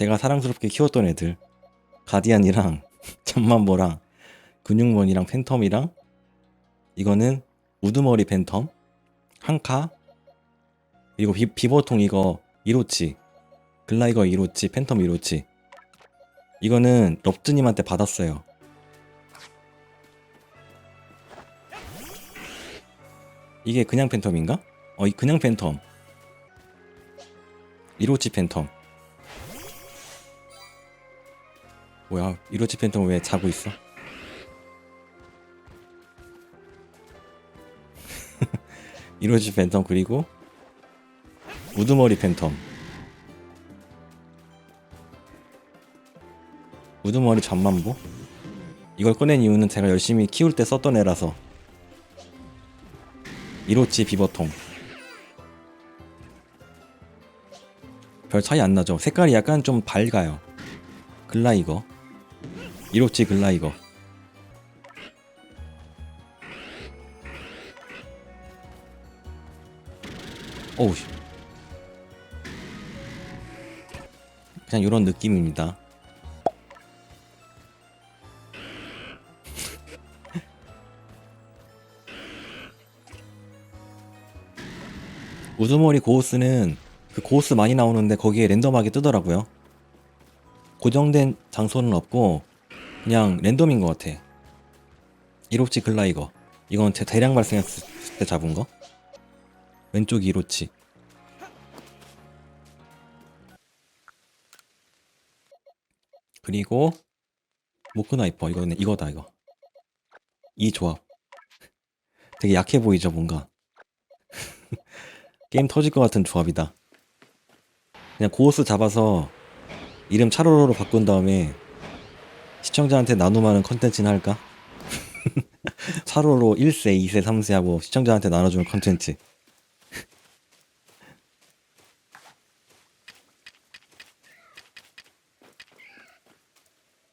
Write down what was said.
제가 사랑스럽게 키웠던 애들 가디안이랑 잠만보랑 근육몬이랑 팬텀이랑 이거는 우두머리 팬텀 한카 그리고 비, 비버통 이거 이로치 글라이거 이로치 팬텀 이로치 이거는 럽드님한테 받았어요 이게 그냥 팬텀인가? 어, 이 그냥 팬텀. 이로치 팬텀. 뭐야, 이로치 팬텀 왜 자고 있어? 이로치 팬텀 그리고 우두머리 팬텀. 우두머리 잠만보? 이걸 꺼낸 이유는 제가 열심히 키울 때 썼던 애라서 이로치 비버통 별 차이 안 나죠 색깔이 약간 좀 밝아요 글라 이거 이로치 글라 이거 어우 씨. 그냥 이런 느낌입니다 우두머리 고우스는 그 고우스 많이 나오는데 거기에 랜덤하게 뜨더라고요. 고정된 장소는 없고 그냥 랜덤인 것 같아. 1호치 글라이거. 이건 대- 대량 발생했을 때 잡은 거. 왼쪽 1호치. 그리고 모크나이퍼 이거는 이거다 이거. 이 조합. 되게 약해 보이죠 뭔가. 게임 터질 것 같은 조합이다. 그냥 고호스 잡아서 이름 차로로로 바꾼 다음에 시청자한테 나눔하는 컨텐츠나 할까? 차로로 1세, 2세, 3세 하고 시청자한테 나눠주는 컨텐츠.